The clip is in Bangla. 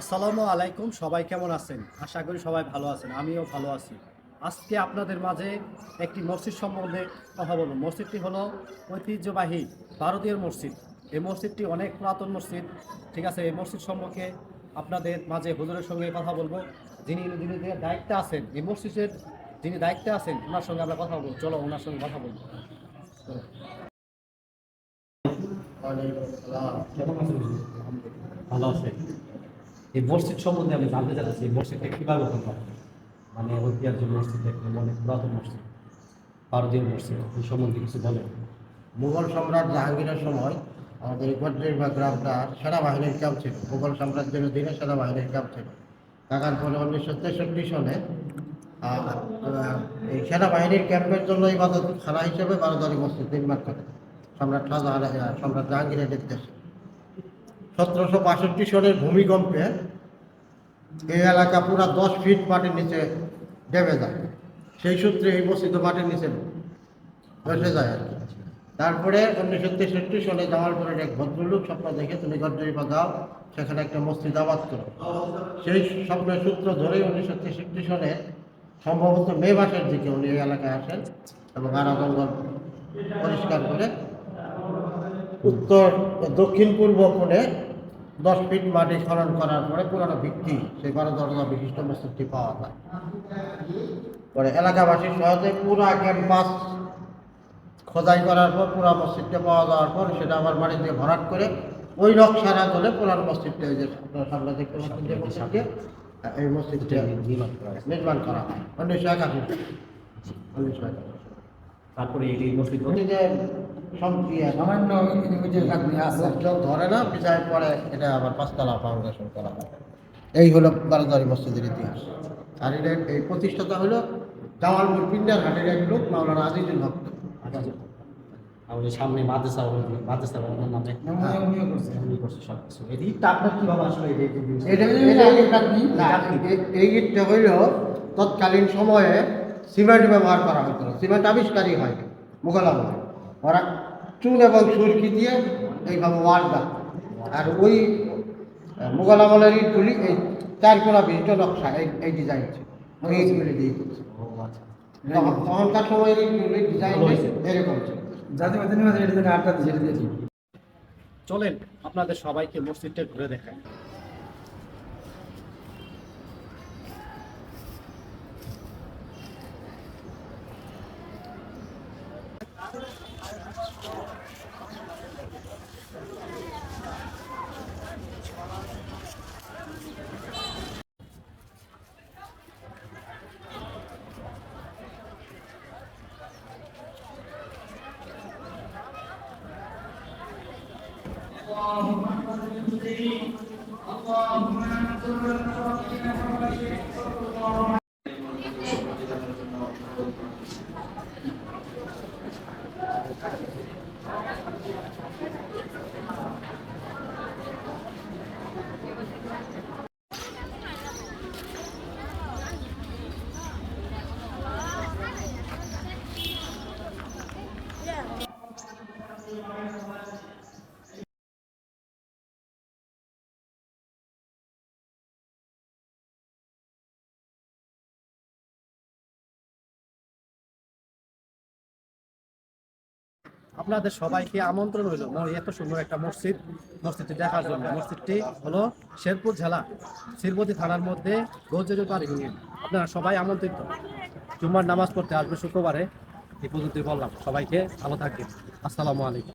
আসসালামু আলাইকুম সবাই কেমন আছেন? আশা করি সবাই ভালো আছেন আমিও ভালো আছি। আজকে আপনাদের মাঝে একটি মসজিদ সম্বন্ধে কথা বলব। মসজিদটি হলো ঐতিহ্যবাহী ভারতীয় মসজিদ। এই মসজিদটি অনেক পুরাতন মসজিদ ঠিক আছে? এই মসজিদ সম্পর্কে আপনাদের মাঝে হুজুরের সঙ্গে কথা বলব। যিনি যিনি যে দায়িত্বে আছেন এই মসজিদের যিনি দায়িত্বে আছেন ওনার সঙ্গে আমরা কথা বলব। চলো ওনার সঙ্গে কথা বলব। ভালো আছে। এই মসজিদ সম্বন্ধে আমি জানতে চাচ্ছি এই মসজিদটা কীভাবে হয়? মানে ঐতিহ্য মসজিদ একটা অনেক পুরাতন মসজিদ ভারতীয় মসজিদ এই সম্বন্ধে কিছু বলেন মুঘল সম্রাট জাহাঙ্গীরের সময় আমাদের গড্রের বা গ্রামটা সেনাবাহিনীর ক্যাম্প ছিল। মুঘল সাম্রাজ্যের অধীনে সেনাবাহিনীর ক্যাম্প ছিল। টাকার পরে উনিশশো তেষট্টি সনে আহ, এই সেনাবাহিনীর ক্যাম্পের জন্য ইবাদত খানা হিসেবে বারোদারি মসজিদ নির্মাণ করে। সম্রাট সম্রাট জাহাঙ্গীরের নির্দেশে। সতেরোশো বাষট্টি সনের ভূমিকম্পে এই এলাকা পুরা দশ ফিট মাটির নিচে ডেবে যায়। সেই সূত্রে এই মসজিদ মাটির নিচে বসে যায় আর কি। তারপরে উনিশশো তেষট্টি সনে জামালপুরের এক ভদ্রলোক স্বপ্ন দেখে, তুমি গড্ডারিপা যাও সেখানে একটা মসজিদ আবাদ করো। সেই স্বপ্নের সূত্র ধরে উনিশশো তেষট্টি সনে সম্ভবত মে মাসের দিকে উনি এই এলাকায় আসেন এবং আরা জঙ্গল পরিষ্কার করে উত্তর দক্ষিণ পূর্ব কোণে দশ ফিট মাটি খনন করার পরে পুরানো ভিত্তি সেই বারো দরজা বিশিষ্ট মসজিদটি পাওয়া যায়। পরে এলাকাবাসীর সহায়তায় পুরা ক্যাম্পাস খোদাই করার পর পুরা মসজিদটা পাওয়া যাওয়ার পর সেটা আবার মাটি দিয়ে ভরাট করে ওই নকশার আদলে পুরানো মসজিদটা ওই যে আপনারা সামনে দেখতে পাচ্ছেন যে মসজিদকে এই মসজিদটা করা হয়। নির্মাণ করা হয়। উনিশশো একাশি উনিশশো একাশি। তারপরে এই মসজিদ যে সম্প্রিয়া সামান্য ধরে না বিজয়ের পরে এটা আবার পাঁচতলা ফাউন্ডেশন করা হয় এই হলো বারোদারি মসজিদের ইতিহাস। আর এটা এই প্রতিষ্ঠাতা হলো জামালপুর পিন্ডার হাটের এক লোক মাওলানা আজিজুল হক। আমাদের সামনে মাদ্রাসা হলো, মাদ্রাসা ওনার নামে। উনি- উনিও করছে। উনি করছে সব কিছু এই ইটটা আপনার কীভাবে আসলে এটা এই ইটটা হইল তৎকালীন সময়ে সিমেন্ট ব্যবহার করা হতো না। সিমেন্ট আবিষ্কারই হয় মুঘল আমলে। ওরা চুন এবং সুরকি দিয়ে এইভাবে ওয়ালটা আর ওই মুঘল আমলের ইটগুলি এই চার কোনা বিশিষ্ট নকশা এই এই ডিজাইন ছিল। ওই ইটগুলি দিয়ে আচ্ছা তখনকার সময়ের ইটগুলি ডিজাইন। এরকম ছিল। জাতি মাতি নিয়ে এটা জন্য আটটা দিয়ে দিয়েছি চলেন আপনাদের সবাইকে মসজিদটা আপনাদের সবাইকে আমন্ত্রণ হইল এত সুন্দর একটা মসজিদ, মসজিদটি দেখার জন্য। মসজিদটি হলো শেরপুর জেলা শিরপতি থানার মধ্যে গৌজেরপাড় ইউনিয়ন। আপনারা সবাই আমন্ত্রিত। জুম্মার নামাজ পড়তে আসবে শুক্রবারে। এই পর্যন্তই বললাম। সবাইকে ভালো থাকবেন। আসসালামু আলাইকুম।